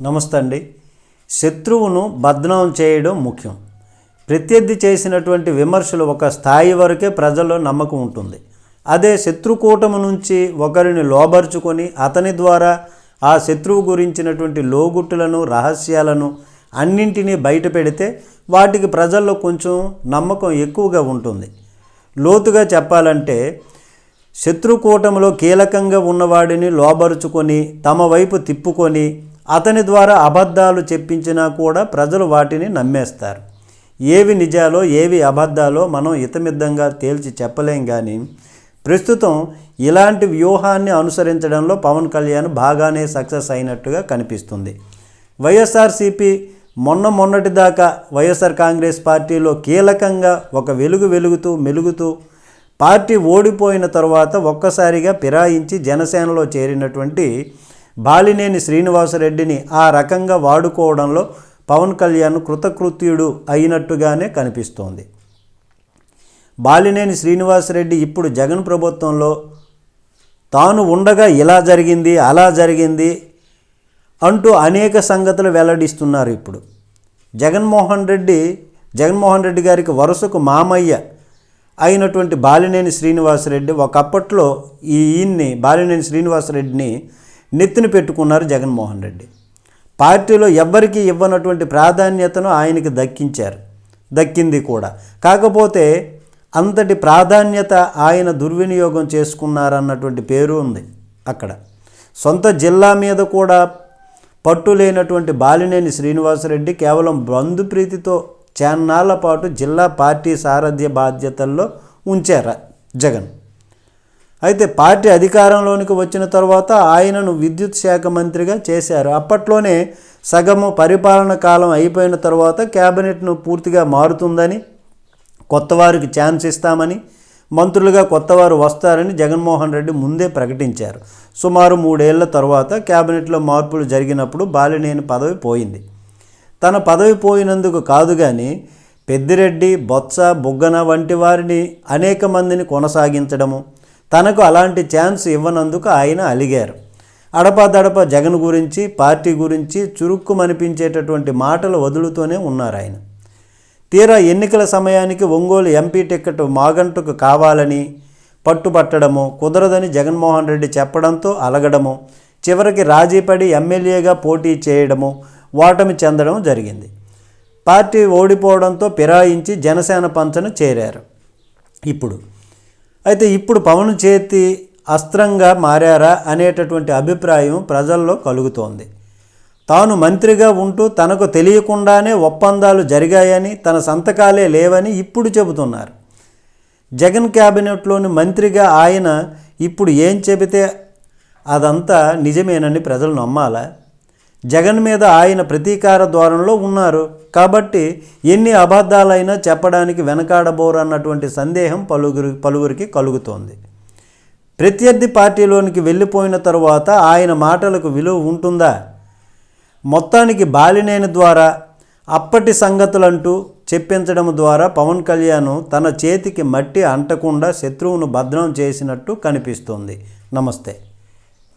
నమస్తే అండి శత్రువును బద్నాం చేయడం ముఖ్యం. ప్రత్యర్థి చేసినటువంటి విమర్శలు ఒక స్థాయి వరకే ప్రజల్లో నమ్మకం ఉంటుంది. అదే శత్రుకూటము నుంచి ఒకరిని లోబరుచుకొని అతని ద్వారా ఆ శత్రువు గురించినటువంటి లోగుట్టులను రహస్యాలను అన్నింటినీ బయట పెడితే వాటికి ప్రజల్లో కొంచెం నమ్మకం ఎక్కువగా ఉంటుంది. లోతుగా చెప్పాలంటే శత్రుకూటమిలో కీలకంగా ఉన్నవాడిని లోబరుచుకొని తమ వైపు తిప్పుకొని అతని ద్వారా అబద్ధాలు చెప్పించినా కూడా ప్రజలు వాటిని నమ్మేస్తారు. ఏవి నిజాలో ఏవి అబద్ధాలో మనం ఇతమిద్దంగా తేల్చి చెప్పలేం కానీ ప్రస్తుతం ఇలాంటి వ్యూహాన్ని అనుసరించడంలో పవన్ కళ్యాణ్ బాగానే సక్సెస్ అయినట్టుగా కనిపిస్తుంది. వైఎస్ఆర్సీపీ మొన్న మొన్నటి దాకా వైఎస్ఆర్ కాంగ్రెస్ పార్టీలో కీలకంగా ఒక వెలుగు వెలుగుతూ మెలుగుతూ పార్టీ ఓడిపోయిన తర్వాత ఒక్కసారిగా ఫిరాయించి జనసేనలో చేరినటువంటి బాలినేని శ్రీనివాసరెడ్డిని ఆ రకంగా వాడుకోవడంలో పవన్ కళ్యాణ్ కృతకృత్యుడు అయినట్టుగానే కనిపిస్తోంది. బాలినేని శ్రీనివాసరెడ్డి ఇప్పుడు జగన్ ప్రభుత్వంలో తాను ఉండగా ఇలా జరిగింది అలా జరిగింది అంటూ అనేక సంగతులు వెల్లడిస్తున్నారు ఇప్పుడు. జగన్మోహన్ రెడ్డి జగన్మోహన్ రెడ్డి గారికి వరుసకు మామయ్య అయినటువంటి బాలినేని శ్రీనివాసరెడ్డి ఒకప్పట్లో ఈ ఈయన్ని బాలినేని శ్రీనివాసరెడ్డిని నెత్తిన పెట్టుకున్నారు జగన్మోహన్ రెడ్డి. పార్టీలో ఎవ్వరికీ ఇవ్వనటువంటి ప్రాధాన్యతను ఆయనకి దక్కించారు. దక్కింది కూడా. కాకపోతే అంతటి ప్రాధాన్యత ఆయన దుర్వినియోగం చేసుకున్నారన్నటువంటి పేరు ఉంది అక్కడ. సొంత జిల్లా మీద కూడా పట్టు లేనటువంటి బాలినేని శ్రీనివాసరెడ్డి కేవలం బంధుప్రీతితో చాన్నాళ్ళ పాటు జిల్లా పార్టీ సారథ్య బాధ్యతల్లో ఉంచారు జగన్. అయితే పార్టీ అధికారంలోనికి వచ్చిన తర్వాత ఆయనను విద్యుత్ శాఖ మంత్రిగా చేశారు. అప్పట్లోనే సగము పరిపాలన కాలం అయిపోయిన తర్వాత క్యాబినెట్ను పూర్తిగా మారుతుందని కొత్త వారికి ఛాన్స్ ఇస్తామని మంత్రులుగా కొత్తవారు వస్తారని జగన్మోహన్ రెడ్డి ముందే ప్రకటించారు. సుమారు మూడేళ్ళ తర్వాత క్యాబినెట్లో మార్పులు జరిగినప్పుడు బాలినేని పదవి పోయింది. తన పదవి పోయినందుకు కాదు కానీ పెద్దిరెడ్డి బొత్స బుగ్గన వంటి వారిని అనేక మందిని కొనసాగించడము తనకు అలాంటి ఛాన్స్ ఇవ్వనందుకు ఆయన అలిగారు. అడపాదడప జగన్ గురించి పార్టీ గురించి చురుక్కుమనిపించేటటువంటి మాటలు వదులుతూనే ఉన్నారు ఆయన. తీరా ఎన్నికల సమయానికి ఒంగోలు ఎంపీ టికెట్ మాగంటుకు కావాలని పట్టుపట్టడము కుదరదని జగన్మోహన్ రెడ్డి చెప్పడంతో అలగడము చివరికి రాజీపడి ఎమ్మెల్యేగా పోటీ చేయడము ఓటమి చెందడం జరిగింది. పార్టీ ఓడిపోవడంతో ఫిరాయించి జనసేన పంచను చేరారు. ఇప్పుడు అయితే ఇప్పుడు పవన్ చేతి అస్త్రంగా మారారా అనేటటువంటి అభిప్రాయం ప్రజల్లో కలుగుతోంది. తాను మంత్రిగా ఉంటూ తనకు తెలియకుండానే ఒప్పందాలు జరిగాయని తన సంతకాలే లేవని ఇప్పుడు చెబుతున్నారు. జగన్ క్యాబినెట్లోని మంత్రిగా ఆయన ఇప్పుడు ఏం చెబితే అదంతా నిజమేనని ప్రజలు నమ్మాలా? జగన్ మీద ఆయన ప్రతీకార ద్వారంలో ఉన్నారు. కాబట్టి ఎన్ని అబద్ధాలైనా చెప్పడానికి వెనకాడబోరు అన్నటువంటి సందేహం పలువురి పలువురికి కలుగుతోంది. ప్రత్యర్థి పార్టీలోనికి వెళ్ళిపోయిన తరువాత ఆయన మాటలకు విలువ ఉంటుందా? మొత్తానికి బాలినేని ద్వారా అప్పటి సంగతులంటూ చెప్పించడం ద్వారా పవన్ కళ్యాణ్ తన చేతికి మట్టి అంటకుండా శత్రువును భద్రం చేసినట్టు కనిపిస్తోంది. నమస్తే.